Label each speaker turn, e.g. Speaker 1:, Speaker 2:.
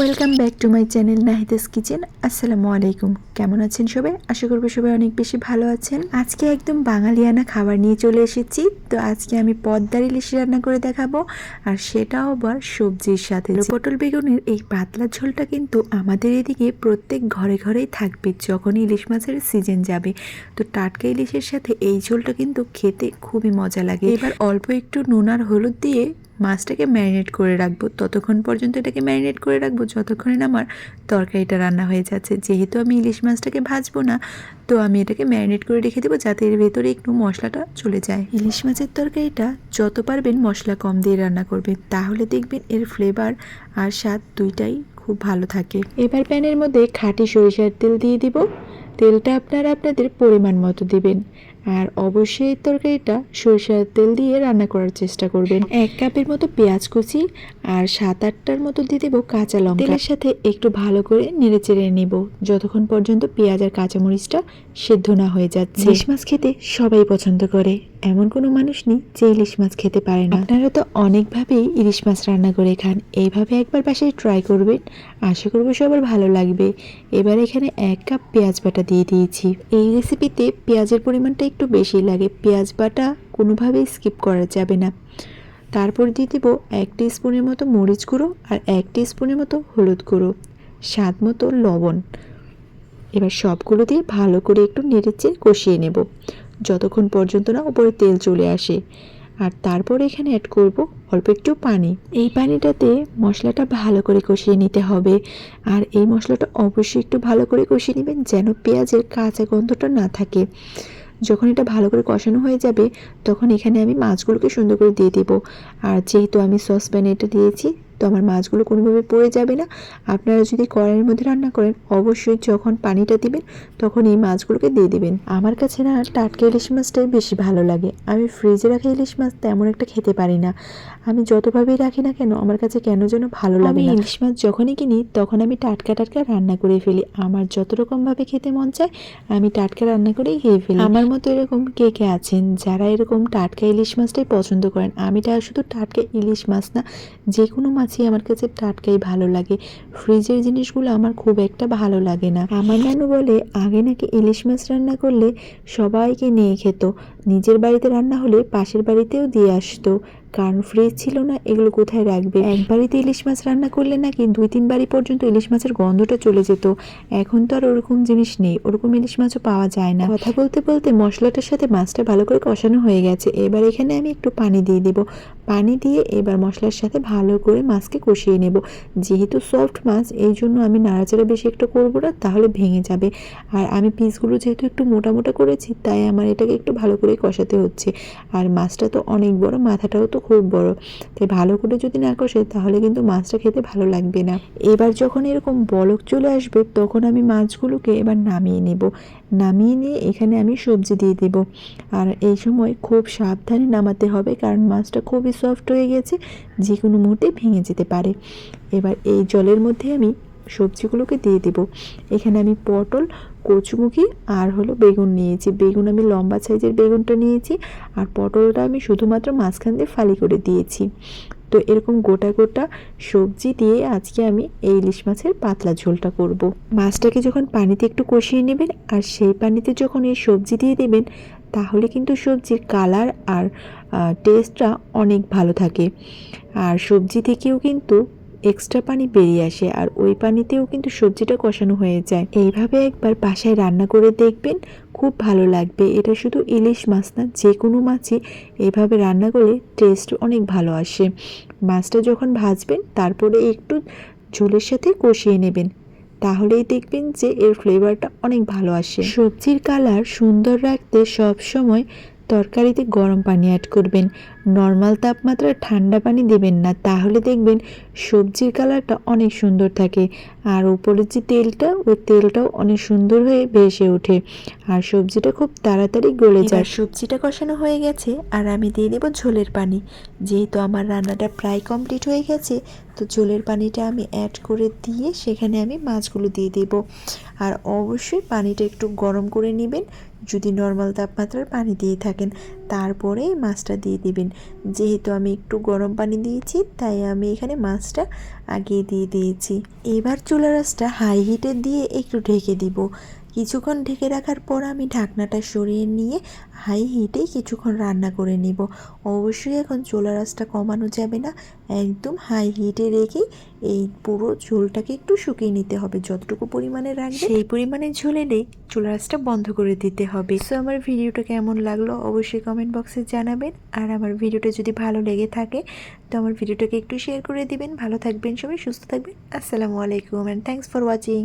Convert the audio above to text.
Speaker 1: Welcome back to my channel Nahida's kitchen আসসালামু আলাইকুম কেমন আছেন সবাই? আশা করব সবাই অনেক বেশি ভালো আছেন। আজকে একদম বাঙালিয়ানা খাবার নিয়ে চলে এসেছি। তো আজকে আমি পদ্মার ইলিশ রান্না করে দেখাবো। আর সেটাও আবার সবজির সাথে। পটল বেগুনের এই পাতলা ঝোলটা কিন্তু আমাদের এদিকে প্রত্যেক ঘরে ঘরেই থাকবে যখন ইলিশ মাছের সিজন যাবে। তো টাটকা ইলিশের সাথে এই ঝোলটা কিন্তু খেতে খুবই মজা লাগে। এবার অল্প একটু নুন আর হলুদ দিয়ে মাছটাকে ম্যারিনেট করে রাখব। ততক্ষণ পর্যন্ত এটাকে ম্যারিনেট করে রাখব। যতক্ষণে আমার তরকারিটা রান্না হয়ে যাচ্ছে। যেহেতু আমি ইলিশ মাছটাকে ভাজবো না, তো আমি এটাকে ম্যারিনেট করে রেখে দেবো যাতে এর ভেতরে একটু মশলাটা চলে যায়। ইলিশ মাছের তরকারিটা যত পারবেন মশলা কম দিয়ে রান্না করবেন। তাহলে দেখবেন এর ফ্লেভার আর স্বাদ দুইটাই খুব ভালো থাকে। এবার প্যানের মধ্যে খাঁটি সরিষার তেল দিয়ে দিব। তেলটা আপনারা আপনাদের পরিমাণ মতো দিবেন। আর অবশ্যই তরকারিটা সরিষার তেল দিয়ে রান্না করার চেষ্টা করবেন। এক কাপের মতো পেঁয়াজ কুচি আর সাত আটটার মতো দিয়ে দেবো কাঁচা লঙ্কা। তেলের সাথে একটু ভালো করে নেড়ে চেড়ে নেব। যতক্ষণ পর্যন্ত পেঁয়াজ আর কাঁচামরিচটা সেদ্ধ না হয়ে যাচ্ছে। ইলিশ মাছ খেতে সবাই পছন্দ করে। এমন কোনো মানুষ নেই যে ইলিশ মাছ খেতে পারে না। আপনারা তো অনেকভাবেই ইলিশ মাছ রান্না করে খান। এইভাবে একবার বাসায় ট্রাই করবেন। আশা করব সবার ভালো লাগবে। এবার এখানে এক কাপ পেঁয়াজ বাটা দিয়ে দিয়েছি। এই রেসিপিতে পেঁয়াজের পরিমাণটা একটু বেশি লাগে, পেঁয়াজ বাটা কোনোভাবেই স্কিপ করা যাবে না। তারপর দিয়ে দেবো এক স্পুনের মতো মরিচ গুঁড়ো আর এক স্পুনের মতো হলুদ গুঁড়ো, স্বাদ মতো লবণ। এবার সবগুলো দিয়ে ভালো করে একটু নেড়েচে কষিয়ে নেব, যতক্ষণ পর্যন্ত না উপরে তেল চলে আসে। আর তারপর এখানে অ্যাড করব অল্প একটু পানি। এই পানিটাতে মশলাটা ভালো করে কষিয়ে নিতে হবে। আর এই মশলাটা অবশ্যই একটু ভালো করে কষিয়ে নেবেন যেন পেঁয়াজের কাঁচা গন্ধটা না থাকে। যখন এটা ভালো করে কষানো হয়ে যাবে, তখন এখানে আমি মাছগুলোকে সুন্দর করে দিয়ে দেবো। আর যেহেতু আমি সসপ্যানে এটা দিয়েছি তো আমার মাছগুলো কোনোভাবে পড়ে যাবে না। আপনারা যদি কড়াইয়ের মধ্যে রান্না করেন অবশ্যই যখন পানিটা দিবেন তখন এই মাছগুলোকে দিয়ে দিবেন। আমার কাছে না টাটকা ইলিশ মাছটাই বেশি ভালো লাগে। আমি ফ্রিজে রাখা ইলিশ মাছ তেমন একটা খেতে পারি না। আমি যতভাবেই রাখি না কেন আমার কাছে কেন যেন ভালো লাগে না। ইলিশ মাছ যখনই কিনি তখন আমি টাটকা টাটকা রান্না করে ফেলি। আমার যত রকমভাবে খেতে মন চায় আমি টাটকা রান্না করেই খেয়ে ফেলি। আমার মতো এরকম কে কে আছেন যারা এরকম টাটকা ইলিশ মাছটাই পছন্দ করেন আমি শুধু টাটকা ইলিশ মাছ না যে কোনো মাছই আমার কাছে টাটকাই ভালো লাগে। ফ্রিজের জিনিসগুলো আমার খুব একটা ভালো লাগে না। আমার নানু বলে, আগে নাকি ইলিশ মাছ রান্না করলে সবাইকে নিয়ে খেত। নিজের বাড়িতে রান্না হলে পাশের বাড়িতেও দিয়ে আসতো। কারণ ফ্রিজ ছিল না, এগুলো কোথায় রাখবে? এক বাড়িতে ইলিশ মাছ রান্না করলে নাকি দুই তিন বাড়ি পর্যন্ত ইলিশ মাছের গন্ধটা চলে যেত। এখন তো আর ওরকম জিনিস নেই, ওরকম ইলিশ মাছও পাওয়া যায় না। কথা বলতে বলতে মশলাটার সাথে মাছটা ভালো করে কষানো হয়ে গেছে। এবার এখানে আমি একটু পানি দিয়ে দেব। পানি দিয়ে এবার মশলার সাথে ভালো করে মাছকে কষিয়ে নেব। যেহেতু সফট মাছ, এই জন্য আমি নাড়াচাড়া বেশি একটু করব না, তাহলে ভেঙে যাবে। আর আমি পিসগুলো যেহেতু একটু মোটা মোটা করেছি, তাই আমার এটাকে একটু ভালো করে কষাতে হচ্ছে। আর মাছটা তো অনেক বড়, মাথাটাও তো খুব বড়। তাই ভালো করে যদি না কষে, তাহলে কিন্তু মাছটা খেতে ভালো লাগবে না। এবার যখন এরকম বলক চলে আসবে, তখন আমি মাছগুলোকে এবার নামিয়ে নেব। নামিয়ে নিয়ে এখানে আমি সবজি দিয়ে দেব। আর এই সময় খুব সাবধানে নামাতে হবে, কারণ মাছটা খুবই সফট হয়ে গেছে যে কোনো মুহূর্তে ভেঙে যেতে পারে। এবার এই জলের মধ্যে আমি সবজিগুলোকে দিয়ে দেব। এখানে আমি পটল কচুমুখি আর হলো বেগুন নিয়েছি। বেগুন আমি লম্বা সাইজের বেগুনটা নিয়েছি আর পটলটা আমি শুধুমাত্র মাঝখান দিয়ে ফালি করে দিয়েছি। তো এরকম গোটা গোটা সবজি দিয়ে আজকে আমি এই ইলিশ মাছের পাতলা ঝোলটা করব। মাছটাকে যখন পানিতে একটু কষিয়ে নেবেন আর সেই পানিতে যখন এই সবজি দিয়ে দেবেন, তাহলে কিন্তু সবজির কালার আর টেস্টটা অনেক ভালো থাকে। আর সবজি থেকেও কিন্তু এক্সট্রা পানি বেরিয়ে আসে আর ওই পানিতেও কিন্তু সবজিটা কষানো হয়ে যায়। এইভাবে একবার বাসায় রান্না করে দেখবেন খুব ভালো লাগবে। এটা শুধু ইলিশ মাছ না যে কোনো মাছই এভাবে রান্না করলে টেস্ট অনেক ভালো আসে। মাছটা যখন ভাজবেন, তারপরে একটু ঝোলের সাথে কষিয়ে নেবেন। তাহলেই দেখবেন যে এর ফ্লেভারটা অনেক ভালো আসে। সবজির কালার সুন্দর রাখতে সব সময় তরকারিতে গরম পানি অ্যাড করবেন। নর্মাল তাপমাত্রায় ঠান্ডা পানি দেবেন না তাহলে দেখবেন সবজির কালারটা অনেক সুন্দর থাকে। আর উপরের যে তেলটা ওই তেলটাও অনেক সুন্দর হয়ে ভেসে ওঠে। আর সবজিটা খুব তাড়াতাড়ি গলে যায়। সবজিটা কষানো হয়ে গেছে আর আমি দিয়ে দেবো ঝোলের পানি। যেহেতু আমার রান্নাটা প্রায় কমপ্লিট হয়ে গেছে তো ঝোলের পানিটা আমি অ্যাড করে দিয়ে সেখানে আমি মাছগুলো দিয়ে দেব। আর অবশ্যই পানিটা একটু গরম করে নেবেন যদি নর্মাল তাপমাত্রার পানি দিয়ে থাকেন। তারপরে মাছটা দিয়ে দিবেন। যেহেতু আমি একটু গরম পানি দিয়েছি, তাই আমি এখানে মাছটা আগে দিয়ে দিয়েছি। এবার চুলা রাসটা হাই হিটে দিয়ে একটু ঢেকে দিব। কিছুক্ষণ ঢেকে রাখার পর আমি ঢাকনাটা সরিয়ে নিয়ে হাই হিটেই কিছুক্ষণ রান্না করে নিব। অবশ্যই এখন চোলা রাসটা কমানো যাবে না। একদম হাই হিটে রেখেই এই পুরো ঝোলটাকে একটু শুকিয়ে নিতে হবে। যতটুকু পরিমাণে রাখবে সেই পরিমাণে ঝোলে নেই চোলা রাসটা বন্ধ করে দিতে হবে। সো আমার ভিডিওটা কেমন লাগল অবশ্যই কমেন্ট বক্সে জানাবেন। আর আমার ভিডিওটা যদি ভালো লেগে থাকে, তো আমার ভিডিওটাকে একটু শেয়ার করে দিবেন। ভালো থাকবেন সবাই, সুস্থ থাকবেন। আসসালামু আলাইকুম অ্যান্ড থ্যাংকস ফর ওয়াচিং